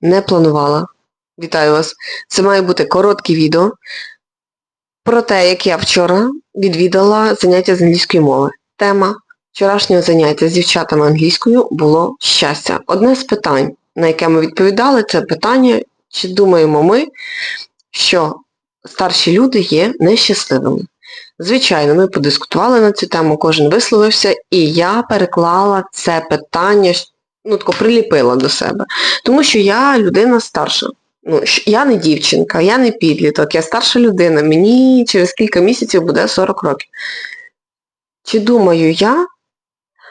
не планувала. Вітаю вас. Це має бути коротке відео про те, як я вчора відвідала заняття з англійської мови. Тема вчорашнього заняття з дівчатами англійською було щастя. Одне з питань, на яке ми відповідали, це питання, чи думаємо ми, що старші люди є нещасливими. Звичайно, ми подискутували на цю тему, кожен висловився, і я переклала це питання, ну тако приліпила до себе. Тому що я людина старша. Ну, я не дівчинка, я не підліток, я старша людина, мені через кілька місяців буде 40 років. Чи думаю я,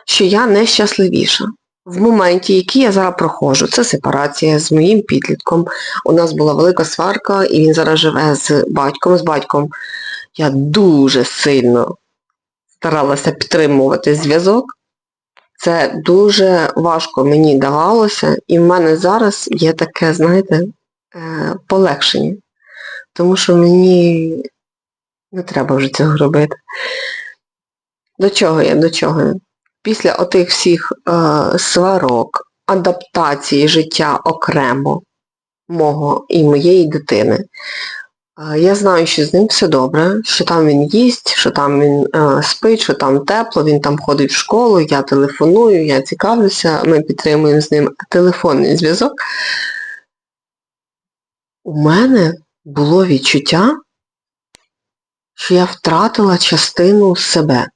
що я нещасливіша? В моменті, який я зараз проходжу, це сепарація з моїм підлітком. У нас була велика сварка, і він зараз живе з батьком. З батьком я дуже сильно старалася підтримувати зв'язок. Це дуже важко мені давалося, і в мене зараз є таке, знаєте, е, полегшення. Тому що мені не треба вже цього робити. До чого я? До чого я? Після отих всіх е, сварок, адаптації життя окремо мого і моєї дитини, я знаю, що з ним все добре, що там він їсть, що там він е, спить, що там тепло, він там ходить в школу, я телефоную, я цікавлюся, ми підтримуємо з ним телефонний зв'язок. У мене було відчуття, що я втратила частину себе.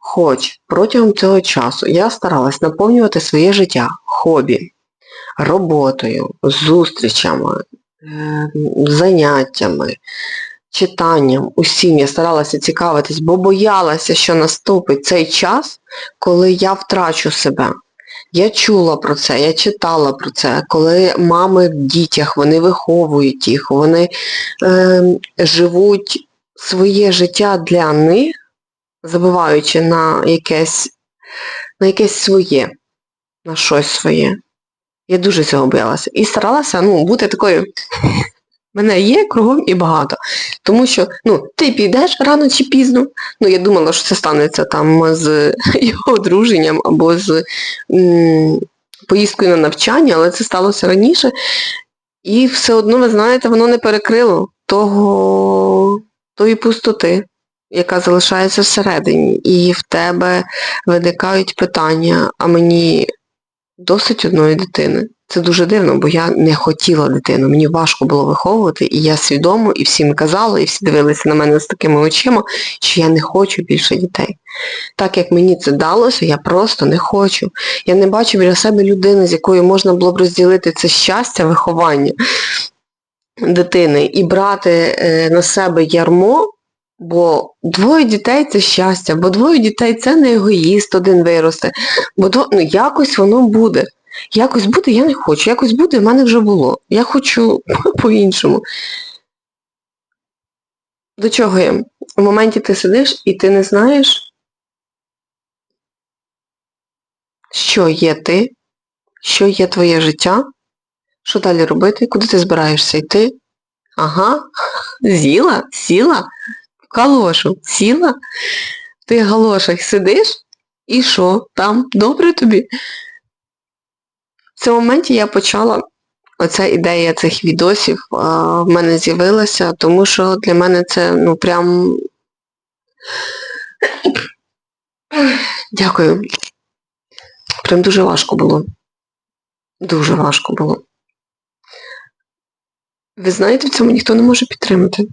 Хоч протягом цього часу я старалась наповнювати своє життя хобі, роботою, зустрічами, заняттями, читанням, усім я старалася цікавитись, бо боялася, що наступить цей час, коли я втрачу себе. Я чула про це, я читала про це, коли мами в дітях, вони виховують їх, вони е, живуть своє життя для них, забуваючи на якесь, на якесь своє, на щось своє. Я дуже цього боялася. І старалася ну, бути такою. Мене є кругом і багато. Тому що ну, ти підеш рано чи пізно. Ну, я думала, що це станеться там з його одруженням або з м, поїздкою на навчання, але це сталося раніше. І все одно, ви знаєте, воно не перекрило того, тої пустоти, яка залишається всередині. І в тебе виникають питання, а мені досить одної дитини. Це дуже дивно, бо я не хотіла дитину. Мені важко було виховувати, і я свідомо, і всім казала, і всі дивилися на мене з такими очима, що я не хочу більше дітей. Так як мені це далося, я просто не хочу. Я не бачу біля себе людини, з якою можна було б розділити це щастя, виховання дитини і брати е, на себе ярмо, бо двоє дітей це щастя, бо двоє дітей це не егоїст, один виросте, бо дво- ну, якось воно буде. Якось буде, я не хочу. Якось буде, в мене вже було. Я хочу по-іншому. До чого я? У моменті ти сидиш і ти не знаєш, що є ти, що є твоє життя, що далі робити, куди ти збираєшся йти. Ага, з'їла, сіла, калошу, сіла, в тих галошах сидиш, і що, там добре тобі? В цьому моменті я почала, оця ідея цих відосів в мене з'явилася, тому що для мене це, ну, прям... Дякую. Прям дуже важко було. Дуже важко було. Ви знаєте, в цьому ніхто не може підтримати.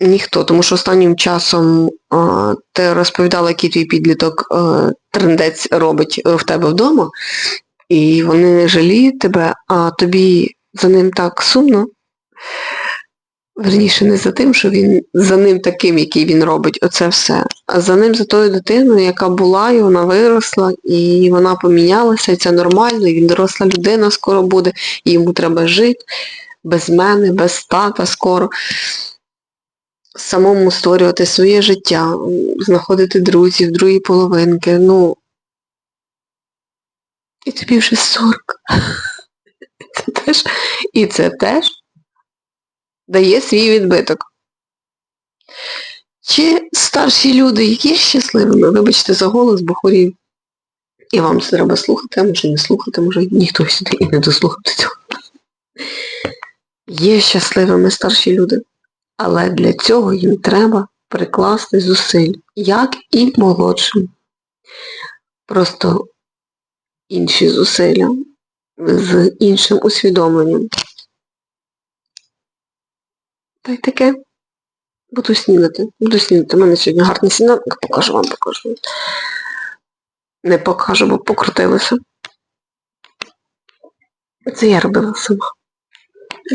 Ніхто, тому що останнім часом а, ти розповідала, який твій підліток а, трендець робить е, в тебе вдома, і вони не жаліють тебе, а тобі за ним так сумно. Верніше, не за тим, що він за ним таким, який він робить, оце все. А за ним за тою дитиною, яка була, і вона виросла, і вона помінялася, і це нормально, і він доросла людина скоро буде, і йому треба жити без мене, без тата скоро. Самому створювати своє життя, знаходити друзів, другі половинки, ну. І тобі вже 40. Це теж, і це теж дає свій відбиток. Чи старші люди є щасливими? Вибачте за голос, бо хворію. І вам це треба слухати, а може не слухати, може ніхто сюди і не дослухав до цього. Є щасливими старші люди, але для цього їм треба прикласти зусиль, як і молодшим. Просто інші зусилля з іншим усвідомленням. Та й таке. Буду снідати. Буду снідати. У мене сьогодні гарний сніданок, покажу вам, покажу. Не покажу, бо покрутилося. Це я робила сама.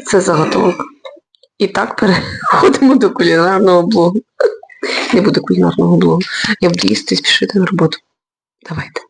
Це заготовок. І так переходимо до кулінарного блогу. Не буде кулінарного блогу. Я буду їсти і спішити на роботу. Давайте.